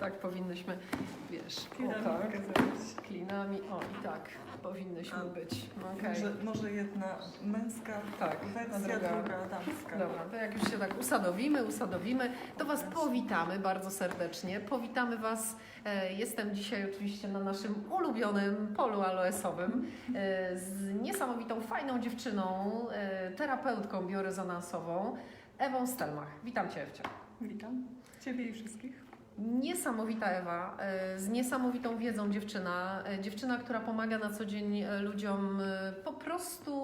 tak powinnyśmy, wiesz, o tak, klinami, o i tak powinnyśmy A, być. Okej. Może, może jedna męska Tak, wersja, druga- druga, damska. Dobra, to jak już się tak usadowimy, usadowimy, to Was powitamy bardzo serdecznie. Powitamy Was. e, Jestem dzisiaj oczywiście na naszym ulubionym polu aloesowym e, z niesamowitą, fajną dziewczyną, e, terapeutką biorezonansową, Ewą Stelmach. Witam Cię, Ewcia. Witam Ciebie i wszystkich. Niesamowita Ewa, e, z niesamowitą wiedzą dziewczyna. e, Dziewczyna, która pomaga na co dzień e, ludziom po prostu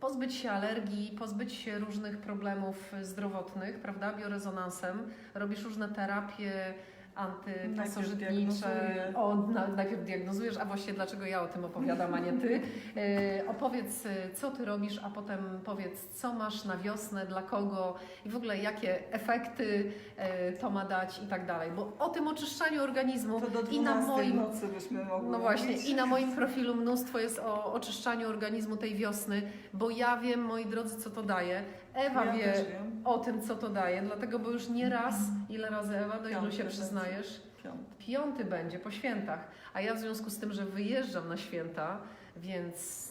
pozbyć się alergii, pozbyć się różnych problemów zdrowotnych, prawda? Biorezonansem. Robisz różne terapie antypasożytnicze. O, na, najpierw diagnozujesz, a właściwie dlaczego ja o tym opowiadam, a nie ty. E, opowiedz, e, co ty robisz, a potem powiedz, co masz na wiosnę, dla kogo i w ogóle jakie efekty e, to ma dać i tak dalej. Bo o tym oczyszczaniu organizmu To do i na 12 moim nocy byśmy mogli no właśnie, mówić. i na moim profilu mnóstwo jest o oczyszczaniu organizmu tej wiosny, bo ja wiem, moi drodzy, co to daje. Ewa ja wie też wiem. o tym, co to daje, dlatego, bo już nie raz, ile razy Ewa, do ilu Piąty się przyznajesz? Piąty. Piąty będzie po świętach, a ja w związku z tym, że wyjeżdżam na święta, więc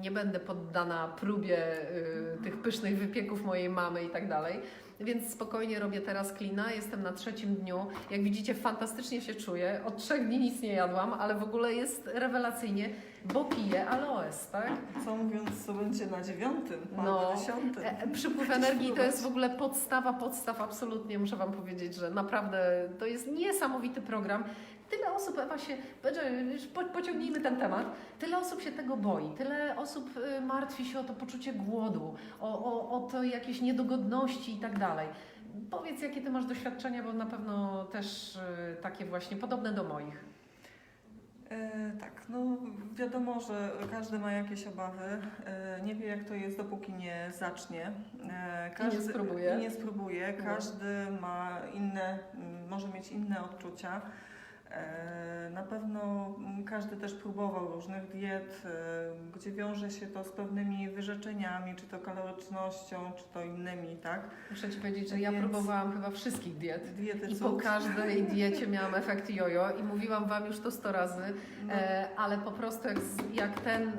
nie będę poddana próbie y, tych pysznych wypieków mojej mamy i tak dalej. Więc spokojnie robię teraz klina, jestem na trzecim dniu. Jak widzicie, fantastycznie się czuję. Od trzech dni nic nie jadłam, ale w ogóle jest rewelacyjnie, bo piję aloes, tak? Co mówiąc, co będzie na dziewiątym, No. na dziesiątym. E, e, Przypływ energii to jest w ogóle podstawa podstaw, absolutnie muszę Wam powiedzieć, że naprawdę to jest niesamowity program. Tyle osób, Ewa się, pociągnijmy ten temat, tyle osób się tego boi, tyle osób y, martwi się o to poczucie głodu, o, o, o to jakieś niedogodności i tak dalej. Powiedz, jakie Ty masz doświadczenia, bo na pewno też y, takie właśnie podobne do moich. E, tak, no wiadomo, że każdy ma jakieś obawy. E, nie wie, jak to jest, dopóki nie zacznie. E, nie spróbuje. I nie spróbuje. No. Każdy ma inne, może mieć inne odczucia. E, Na pewno każdy też próbował różnych diet, e, gdzie wiąże się to z pewnymi wyrzeczeniami, czy to kalorycznością, czy to innymi, tak? Muszę Ci powiedzieć, że ja Więc- próbowałam chyba wszystkich diet. Diety I są... po każdej diecie miałam efekt jojo i mówiłam Wam już to 100 razy, no, e, ale po prostu jak, jak ten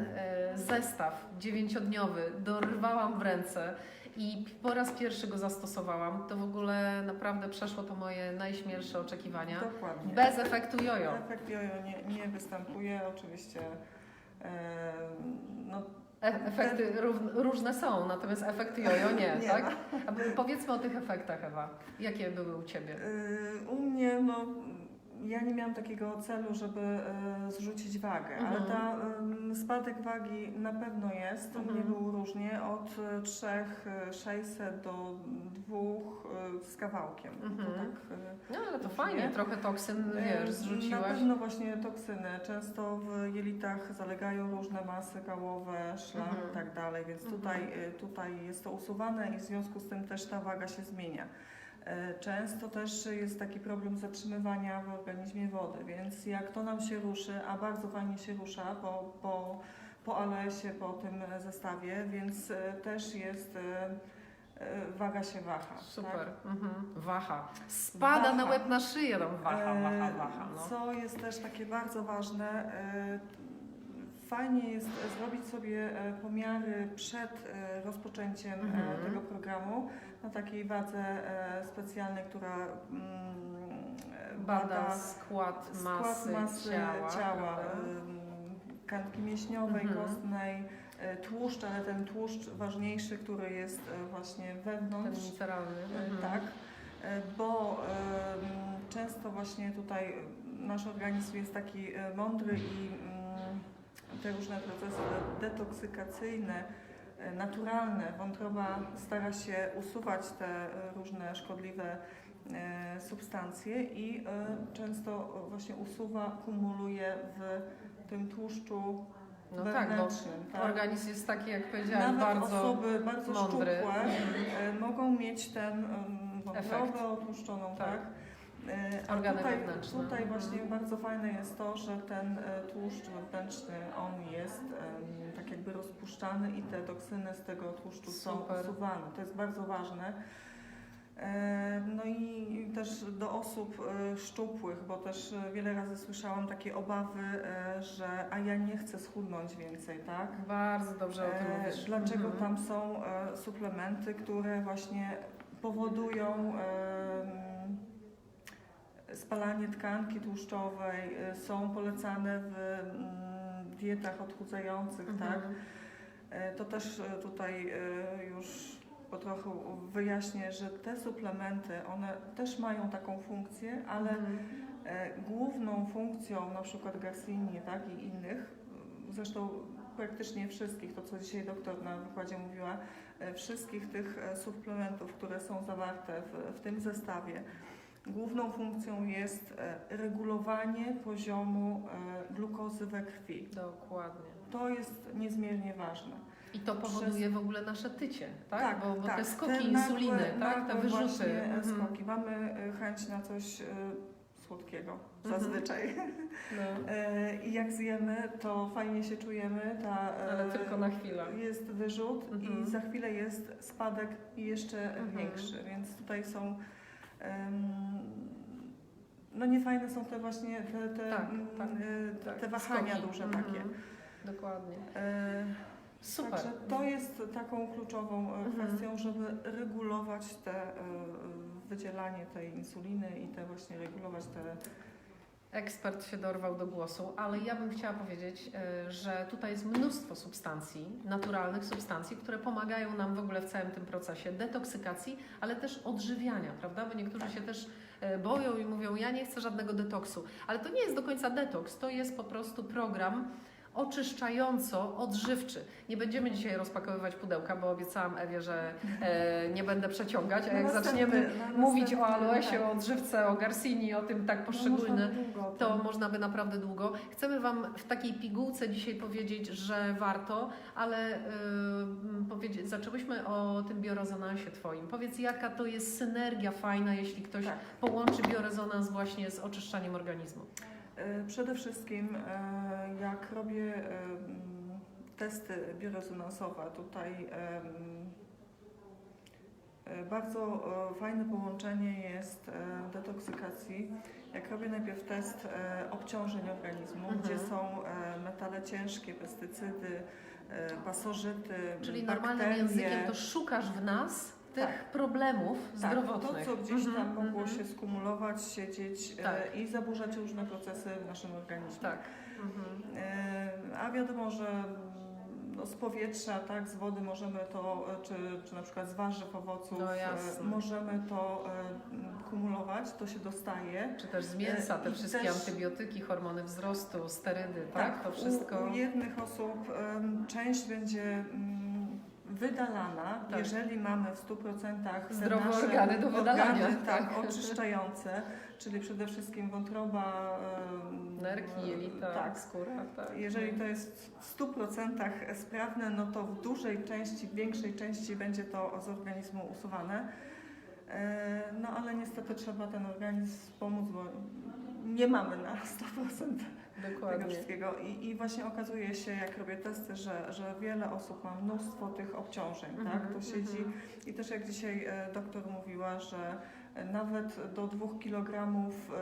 zestaw dziewięciodniowy dorwałam w ręce i po raz pierwszy go zastosowałam, to w ogóle naprawdę przeszło to moje najśmielsze oczekiwania. Dokładnie. Bez efektu jojo. Efekt jojo nie, nie występuje, oczywiście. E, no, E, efekty różne są, natomiast efekty jojo nie, Nie tak? A b- powiedzmy o tych efektach, Ewa. Jakie były u Ciebie? e, u mnie, no, ja nie miałam takiego celu, żeby e, zrzucić wagę, ale Mhm. ta em, spadek wagi na pewno jest. Mnie Mhm. był różnie, od e, 3,600 do 2 e, z kawałkiem. Mhm. tak, e, No ale to fajnie, trochę toksyn, E, wiesz, Na zrzuciłaś. pewno właśnie toksyny. Często w jelitach zalegają różne masy kałowe, szlam Mhm. i tak dalej, więc Mhm. tutaj, e, tutaj jest to usuwane i w związku z tym też ta waga się zmienia. E, Często też jest taki problem zatrzymywania w organizmie wody, więc jak to nam się ruszy, a bardzo fajnie się rusza po, po, po alesie, po tym zestawie, więc e, też jest e, waga się waha. tak? Super. Mhm. Waha. Spada Waha. na łeb na szyję tam waha, E, waha, waha. No. Co jest też takie bardzo ważne, fajnie jest zrobić sobie e, pomiary przed e, rozpoczęciem e, Mhm. tego programu na takiej wadze e, specjalnej, która mm, e, Bada skład masy, skład masy ciała. ciała tkanki mięśniowej, Mhm. kostnej, e, tłuszcz, ale ten tłuszcz ważniejszy, który jest e, właśnie Ten wewnątrz. literalny. E, Mhm. Tak, e, bo często właśnie tutaj nasz organizm jest taki e, mądry i te różne procesy de- detoksykacyjne, e, naturalne, wątroba stara się usuwać te e, różne szkodliwe e, substancje i często właśnie usuwa, kumuluje w tym tłuszczu No tak, wewnętrznym. tak? organizm jest taki, jak powiedziałaś, Nawet bardzo osoby bardzo mądry. szczupłe mogą mieć ten wątrobę otłuszczoną, Tak. tak? E, a Organy tutaj, wewnętrzne. Tutaj Mhm. właśnie bardzo fajne jest to, że ten e, tłuszcz wewnętrzny, on jest em, tak jakby rozpuszczany i te toksyny z tego tłuszczu są Super. usuwane. To jest bardzo ważne. E, No i też do osób szczupłych, bo też wiele razy słyszałam takie obawy, że a ja nie chcę schudnąć więcej, tak? Bardzo dobrze o tym mówisz. Dlaczego Mhm. tam są suplementy, które właśnie powodują spalanie tkanki tłuszczowej, e, są polecane w mm, dietach odchudzających, Mhm. tak? E, To też e, tutaj już po trochu wyjaśnię, że te suplementy, one też mają taką funkcję, ale Mhm. Główną funkcją na przykład Garcini tak, i innych, zresztą praktycznie wszystkich, to co dzisiaj doktor na wykładzie mówiła, wszystkich tych suplementów, które są zawarte w, w tym zestawie, główną funkcją jest e, regulowanie poziomu e, glukozy we krwi. Dokładnie. To jest niezmiernie ważne. I to powoduje w ogóle nasze tycie, tak? bo, bo te skoki Te insuliny, nagłe- tak? Te nagłe wyrzuty. Właśnie e, Mhm. skoki. Mamy chęć na coś słodkiego Mhm. zazwyczaj. No, I jak zjemy, to fajnie się czujemy. Ta, ale tylko na chwilę. Jest wyrzut Mhm. i za chwilę jest spadek jeszcze Mhm. większy, więc tutaj są. No niefajne są te właśnie te, te, Tak, mm, tak, e, Tak, te wahania skoki. duże Mhm. takie. Dokładnie. E, Super. Także to jest taką kluczową e, Mhm. kwestią, żeby regulować te wydzielanie tej insuliny i te właśnie regulować te Ekspert się dorwał do głosu, ale ja bym chciała powiedzieć, e, że tutaj jest mnóstwo substancji, naturalnych substancji, które pomagają nam w ogóle w całym tym procesie detoksykacji, ale też odżywiania, prawda? Bo niektórzy się też e, boją i mówią, ja nie chcę żadnego detoksu. Ale to nie jest do końca detoks, to jest po prostu program oczyszczająco-odżywczy. Nie będziemy dzisiaj rozpakowywać pudełka, bo obiecałam Ewie, że e, nie będę przeciągać, a Na jak następny- zaczniemy na mówić o następny- aloesie, tak. o odżywce, o Garcini, o tym tak No, poszczególne, można długo o to tym. można by naprawdę długo. Chcemy Wam w takiej pigułce dzisiaj powiedzieć, że warto, ale powiedzieć, zaczęłyśmy o tym biorezonansie Twoim. Powiedz, jaka to jest synergia fajna, jeśli ktoś Tak. połączy biorezonans właśnie z oczyszczaniem organizmu. E, Przede wszystkim, e, jak robię e, testy biorezonansowe, tutaj bardzo fajne połączenie jest detoksykacji. Jak robię najpierw test obciążeń organizmu, Mhm. gdzie są metale ciężkie, pestycydy, pasożyty, Czyli bakterie. normalnym językiem to szukasz w nas tych Tak. problemów Tak, zdrowotnych. to, co gdzieś tam Mhm, mogło mhm. się skumulować, siedzieć e, Tak. i zaburzać różne procesy w naszym organizmie. Tak. Mhm. E, A wiadomo, że mm, no, z powietrza, tak, z wody możemy to, e, czy, czy na przykład z warzyw, owoców, No e, możemy to e, kumulować, to się dostaje. Czy też z mięsa, te I wszystkie też- antybiotyki, hormony wzrostu, sterydy, tak? To u- wszystko. U, jednych osób em, część będzie mm, wydalana, Tak. jeżeli mamy w 100% te Zdrowe organy do wydalania, organy, tak, tak. oczyszczające, czyli przede wszystkim wątroba, Nerki, jelita, tak, skóra, tak. Jeżeli to jest w 100% sprawne, no to w dużej części, w większej części będzie to z organizmu usuwane. E, No ale niestety trzeba ten organizm pomóc, bo nie mamy na 100% tego Dokładnie. wszystkiego. I, I właśnie okazuje się, jak robię testy, że, że wiele osób ma mnóstwo tych obciążeń, tak? Mhm, To siedzi mhm. i też jak dzisiaj e, doktor mówiła, że e, nawet do 2 kg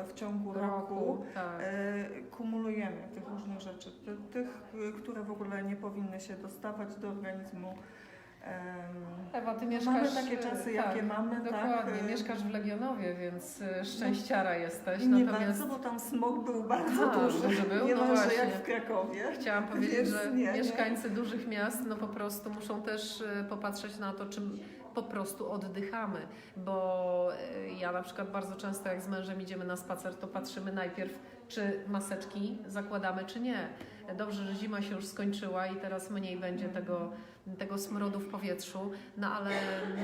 w ciągu roku roku, tak. E, kumulujemy tych różnych rzeczy, ty, tych, które w ogóle nie powinny się dostawać do organizmu. Ewa, ty no mieszkasz... mamy takie czasy, tak, jakie mamy, Dokładnie, tak. mieszkasz w Legionowie, więc y, szczęściara jesteś. Nie Natomiast bardzo, bo tam smog był bardzo Aha, duży, duży był? nie No właśnie. jak w Krakowie. chciałam powiedzieć, Więc że nie, nie. mieszkańcy dużych miast no po prostu muszą też y, popatrzeć na to, czym po prostu oddychamy, bo y, ja na przykład bardzo często jak z mężem idziemy na spacer, to patrzymy najpierw, czy maseczki zakładamy, czy nie. Dobrze, że zima się już skończyła i teraz mniej będzie tego, tego smrodu w powietrzu, no ale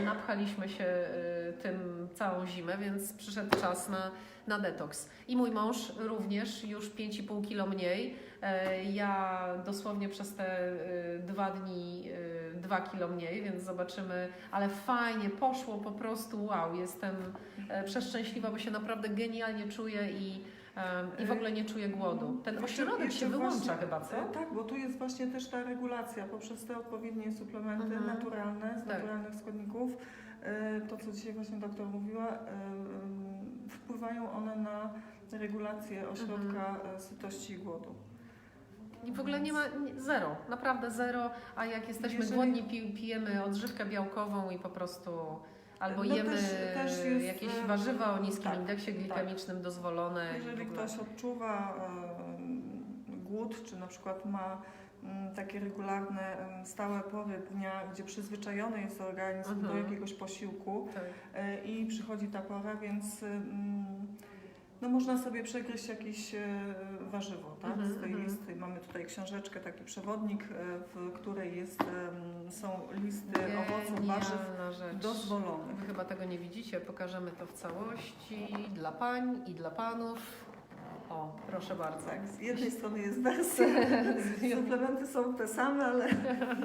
napchaliśmy się y, tym całą zimę, więc przyszedł czas na, na detoks. I mój mąż również już 5,5 kilo mniej. E, Ja dosłownie przez te y, dwa dni 2 kilo mniej, więc zobaczymy, ale fajnie, poszło po prostu, wow, jestem e, przeszczęśliwa, bo się naprawdę genialnie czuję i, i w ogóle nie czuję głodu. Ten ośrodek się wyłącza właśnie- chyba, co? e, Tak, bo tu jest właśnie też ta regulacja poprzez te odpowiednie suplementy Mhm. naturalne, z Tak. naturalnych składników. e, to co dzisiaj właśnie doktor mówiła, e, wpływają one na regulację ośrodka Mhm. e, sytości i głodu. I w ogóle nie ma nie- zero, naprawdę zero, a jak jesteśmy Jeżeli- głodni, pi, pijemy odżywkę białkową i po prostu albo No jemy też- też jest, jakieś warzywa o niskim tak, indeksie glikemicznym dozwolone. i w Jeżeli ktoś odczuwa głód, czy na przykład ma mm, takie regularne, stałe pory dnia, gdzie przyzwyczajony jest organizm do Mhm. jakiegoś posiłku Tak. e, i przychodzi ta pora, więc no można sobie przegryźć jakieś e, warzywo tak? Mhm, z tej mhm. listy. Mamy tutaj książeczkę, taki przewodnik, e, w której jest, są listy owoców, warzyw rzecz. dozwolonych. Wy chyba tego nie widzicie, pokażemy to w całości dla pań i dla panów. O, proszę bardzo. Tak, z jednej strony jest wersja, suplementy są te same, ale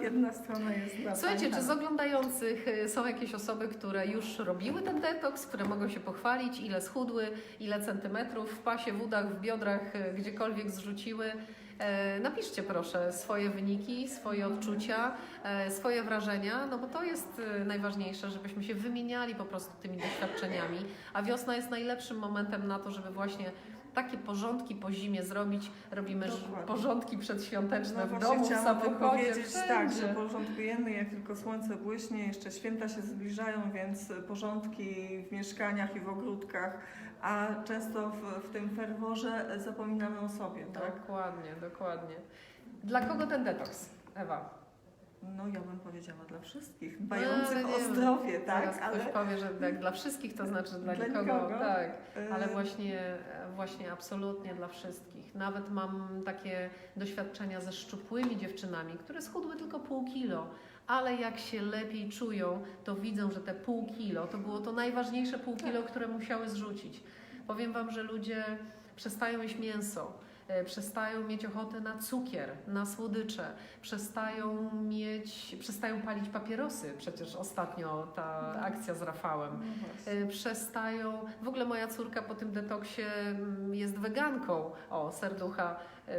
jedna strona jest dla Słuchajcie, czy z oglądających y, są jakieś osoby, które już robiły ten detoks, które mogą się pochwalić, ile schudły, ile centymetrów w pasie, w udach, w biodrach, y, gdziekolwiek zrzuciły? E, Napiszcie proszę swoje wyniki, swoje odczucia, e, swoje wrażenia, no bo to jest y, najważniejsze, żebyśmy się wymieniali po prostu tymi doświadczeniami, a wiosna jest najlepszym momentem na to, żeby właśnie takie porządki po zimie zrobić. Robimy Dokładnie. porządki przedświąteczne No w domu, w samochodzie, powiedzieć, tak, że porządkujemy jak tylko słońce błyśnie, jeszcze święta się zbliżają, więc porządki w mieszkaniach i w ogródkach, a często w, w tym ferworze zapominamy o sobie, tak? Dokładnie, dokładnie. Dla kogo ten detoks, Ewa? No ja bym powiedziała dla wszystkich, dbających No, o zdrowie, tak? ktoś Ale powie, że tak dla wszystkich to znaczy dla, Dla nikogo. nikogo. Tak, e, ale właśnie, właśnie absolutnie dla wszystkich. Nawet mam takie doświadczenia ze szczupłymi dziewczynami, które schudły tylko pół kilo. Ale jak się lepiej czują, to widzą, że te pół kilo to było to najważniejsze pół kilo, które musiały zrzucić. Powiem Wam, że ludzie przestają jeść mięso, e, przestają mieć ochotę na cukier, na słodycze, przestają mieć, przestają palić papierosy. Przecież ostatnio ta akcja z Rafałem. no. E, Przestają. W ogóle moja córka po tym detoksie mm, jest weganką. O, serducha e,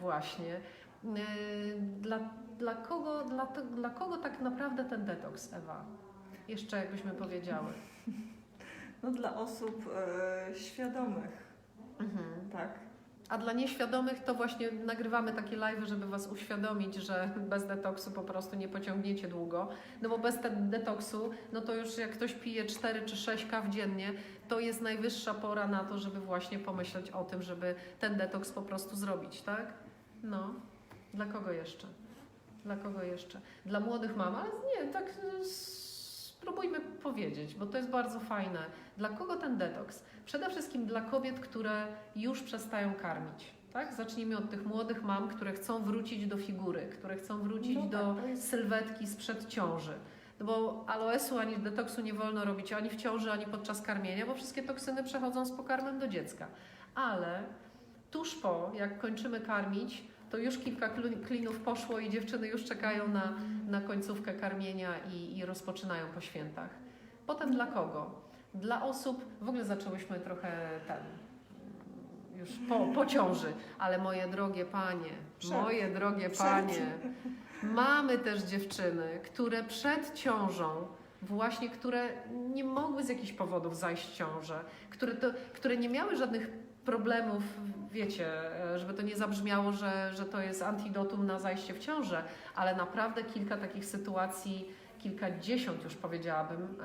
właśnie. Dla, dla, kogo, dla, to, dla kogo tak naprawdę ten detoks, Ewa? Jeszcze jakbyśmy powiedziały. No dla osób e, świadomych, Mhm. tak? A dla nieświadomych to właśnie nagrywamy takie live, żeby Was uświadomić, że bez detoksu po prostu nie pociągniecie długo. No bo bez detoksu, no to już jak ktoś pije 4 czy 6 kaw dziennie, to jest najwyższa pora na to, żeby właśnie pomyśleć o tym, żeby ten detoks po prostu zrobić, tak? No. Dla kogo jeszcze? Dla kogo jeszcze? Dla młodych mam, ale nie, tak y, spróbujmy powiedzieć, bo to jest bardzo fajne. Dla kogo ten detoks? Przede wszystkim dla kobiet, które już przestają karmić. Tak? Zacznijmy od tych młodych mam, które chcą wrócić do figury, które chcą wrócić No tak, do jest- sylwetki sprzed ciąży. No bo aloesu ani detoksu nie wolno robić ani w ciąży, ani podczas karmienia, bo wszystkie toksyny przechodzą z pokarmem do dziecka. Ale tuż po, jak kończymy karmić, to już kilka klinów poszło i dziewczyny już czekają na, na końcówkę karmienia i, i rozpoczynają po świętach. Potem dla kogo? Dla osób, w ogóle zaczęłyśmy trochę ten, już po, po ciąży, ale moje drogie panie, Przed. moje drogie Przed. panie, mamy też dziewczyny, które przed ciążą, właśnie które nie mogły z jakichś powodów zajść w ciążę, które, to, które nie miały żadnych problemów, wiecie, żeby to nie zabrzmiało, że, że to jest antidotum na zajście w ciążę, ale naprawdę kilka takich sytuacji, kilkadziesiąt już powiedziałabym,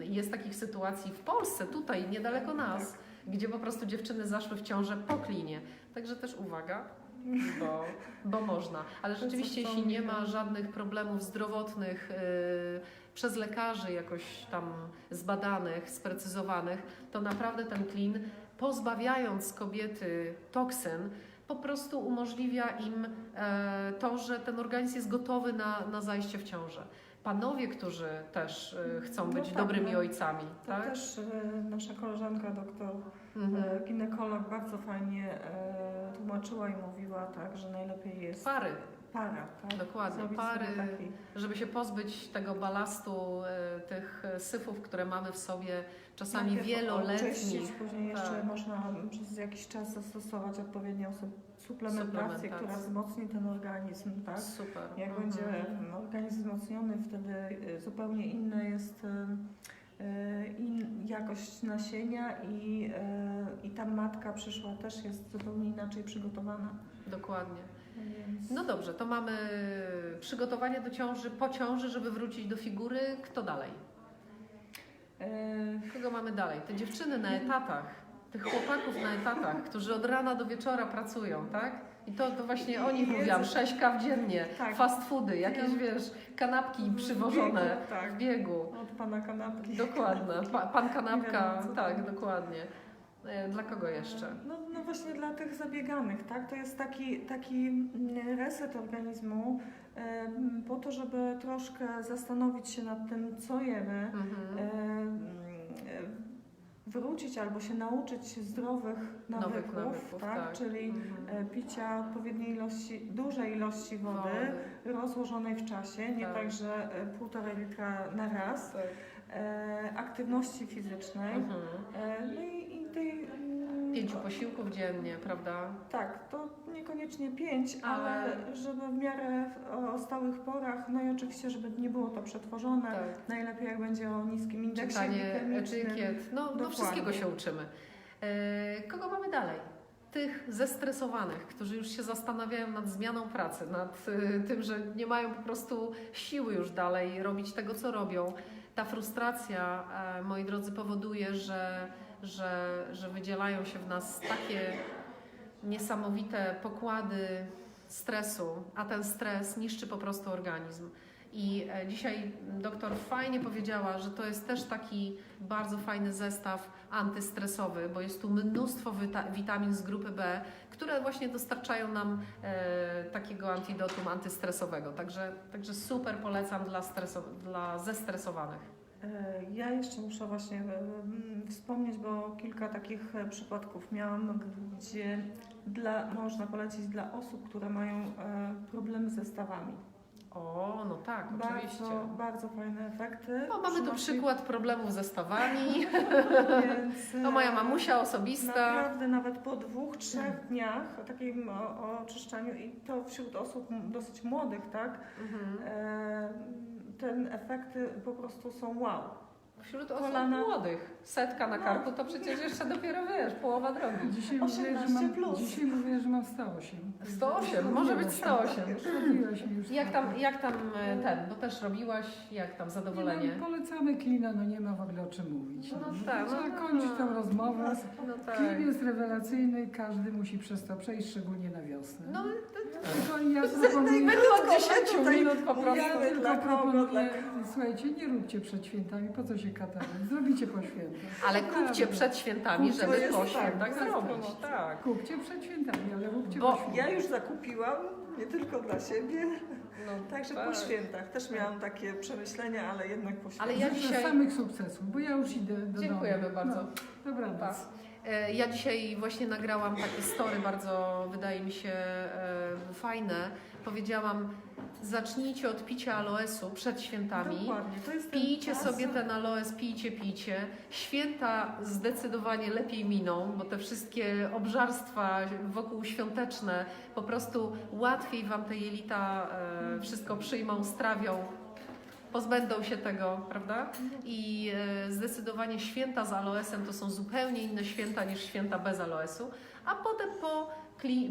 jest takich sytuacji w Polsce, tutaj niedaleko nas, gdzie po prostu dziewczyny zaszły w ciążę po klinie. Także też uwaga, bo, bo można. Ale rzeczywiście, jeśli nie ma żadnych problemów zdrowotnych yy, przez lekarzy jakoś tam zbadanych, sprecyzowanych, to naprawdę ten klin, pozbawiając kobiety toksyn, po prostu umożliwia im e, to, że ten organizm jest gotowy na, na zajście w ciążę. Panowie, którzy też e, chcą No być tak, dobrymi no. ojcami, To tak? też e, nasza koleżanka, doktor Mhm. ginekolog, bardzo fajnie tłumaczyła i mówiła tak, że najlepiej jest Pary, para, tak? Dokładnie, Zrobić pary, taki żeby się pozbyć tego balastu, e, tych syfów, które mamy w sobie, czasami Najpierw wieloletnich. później jeszcze Tak. można przez jakiś czas zastosować odpowiednią su- suplementację, która wzmocni ten organizm, tak? Super. Jak Mhm. będzie organizm wzmocniony, wtedy y, zupełnie inne jest y, jakość nasienia i, i ta matka przyszła też jest zupełnie inaczej przygotowana. Dokładnie. Więc... No dobrze, to mamy przygotowanie do ciąży, po ciąży, żeby wrócić do figury. Kto dalej? E, Kogo mamy dalej? Te dziewczyny na etatach, tych chłopaków na etatach, którzy od rana do wieczora pracują, tak? I to, to właśnie o nich mówiłam, sześć kaw dziennie, Tak. fast foody, jakieś wiesz, kanapki przywożone biegu, tak. w biegu. Od pana kanapki. Dokładnie. Pa, pan kanapka, tak, dokładnie. E, Dla kogo jeszcze? No, no właśnie dla tych zabieganych, tak? To jest taki, taki reset organizmu em, po to, żeby troszkę zastanowić się nad tym, co jemy, Mhm. e, wrócić albo się nauczyć zdrowych nawyków, Nowych nawyków, tak? tak. Czyli Mhm. e, picia odpowiedniej ilości, dużej ilości wody, rozłożonej w czasie, nie Tak. tak, że e, półtorej litra na raz, Tak. e, aktywności fizycznej, Mhm. e, no i tej... mm, Pięciu posiłków dziennie, prawda? tak, to niekoniecznie pięć, ale, Ale- żeby w miarę w- o stałych porach, no i oczywiście, żeby nie było to przetworzone. Tak. Najlepiej jak będzie o niskim indeksie Czytanie glikemicznym. etykiet, no, no wszystkiego się uczymy. E, kogo mamy dalej? Tych zestresowanych, którzy już się zastanawiają nad zmianą pracy, nad e, tym, że nie mają po prostu siły już dalej robić tego, co robią. Ta frustracja, e, moi drodzy, powoduje, że, że, że wydzielają się w nas takie niesamowite pokłady stresu, a ten stres niszczy po prostu organizm. I e, dzisiaj doktor fajnie powiedziała, że to jest też taki bardzo fajny zestaw antystresowy, bo jest tu mnóstwo wita- witamin z grupy B, które właśnie dostarczają nam e, takiego antidotum antystresowego. Także, także super polecam dla, dla zestresowanych. E, Ja jeszcze muszę właśnie e, mm, wspomnieć, bo kilka takich e, przypadków miałam, gdzie dla, można polecić dla osób, które mają problemy ze stawami. O, no tak, oczywiście. Bardzo, bardzo fajne efekty. No, mamy tu przykład problemów ze stawami. Więc, To moja mamusia osobista. Naprawdę nawet po dwóch, trzech dniach takim o, o oczyszczaniu i to wśród osób dosyć młodych, tak? Mhm. E, ten efekty po prostu są wow. Wśród osób młodych. Setka na karku to przecież jeszcze dopiero wiesz, połowa drogi. Dzisiaj mówię, że 18 mam, plus. dzisiaj mówię, że mam 108. 108, może być 108. Zrobiłaś mi już Jak tam, jak tam e, ten, bo też robiłaś, jak tam zadowolenie? Nie, no, polecamy klina, no nie ma w ogóle o czym mówić. No No, tak, Trzeba no. kończyć tą rozmowę. No tak. Klin jest rewelacyjny, każdy musi przez to przejść, szczególnie na wiosnę. No, Tylko ja proponuję, było 10 tutaj minut po prostu. ja tylko dla kogo, proponuję, dla słuchajcie, nie róbcie przed świętami, po co się zrobicie po świętach. Ale kupcie przed świętami, Kupcie, żeby jest po tak, świętach to jest zrobić. promocja. Tak. Kupcie przed świętami, ale róbcie Bo po świętach. Ja już zakupiłam, nie tylko dla siebie, No, także tak. po świętach. Też miałam takie przemyślenia, ale jednak po świętach. Ale ja Życzę dzisiaj- samych sukcesów, bo ja już idę do Dziękujemy domu. bardzo. No, dobranoc. Pa. E, Ja dzisiaj właśnie nagrałam takie story bardzo, wydaje mi się, e, fajne. Powiedziałam, zacznijcie od picia aloesu przed świętami. Dokładnie, to jest Pijcie czas, sobie ten aloes, pijcie, pijcie. Święta zdecydowanie lepiej miną, bo te wszystkie obżarstwa wokół świąteczne po prostu łatwiej Wam te jelita e, wszystko przyjmą, strawią, pozbędą się tego, prawda? I e, zdecydowanie święta z aloesem to są zupełnie inne święta niż święta bez aloesu, a potem po,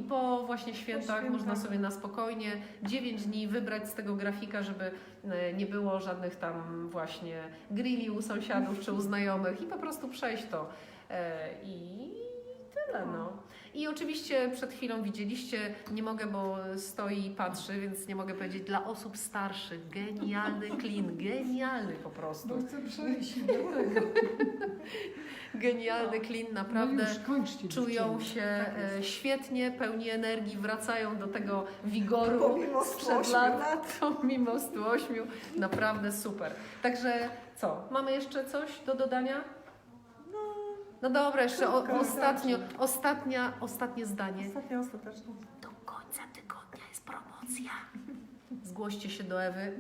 po właśnie świętach świętach. można sobie na spokojnie 9 dni wybrać z tego grafika, żeby e, nie było żadnych tam właśnie grilli u sąsiadów czy u znajomych i po prostu przejść to. E, I tyle no. I oczywiście przed chwilą widzieliście, nie mogę, bo stoi i patrzy, więc nie mogę powiedzieć, dla osób starszych, genialny klin, genialny po prostu. Bo chcę przejść do tego. Genialny klin, No naprawdę już kończcie czują się Tak e, świetnie, pełni energii, wracają do tego wigoru Pomimo sprzed 108 lat, lat. pomimo 108, naprawdę super. Także co, mamy jeszcze coś do dodania? No dobra, jeszcze o, ostatnio, ostatnia, ostatnie zdanie. Ostatnia ostateczna. Do końca tygodnia jest promocja. Zgłoście się do Ewy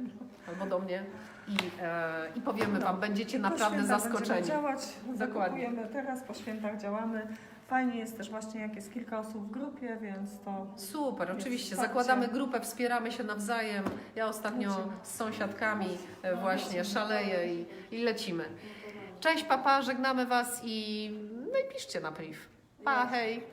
albo do mnie i, e, i powiemy Wam, będziecie Po naprawdę zaskoczeni. działać, Dokładnie. zakupujemy teraz, po świętach działamy. Fajnie jest też właśnie, jak jest kilka osób w grupie, więc to Super, oczywiście. wsparcie. Zakładamy grupę, wspieramy się nawzajem. Ja ostatnio z sąsiadkami e, właśnie szaleję i, i lecimy. Cześć papa, żegnamy Was i no i piszcie na priv. Pa, hej!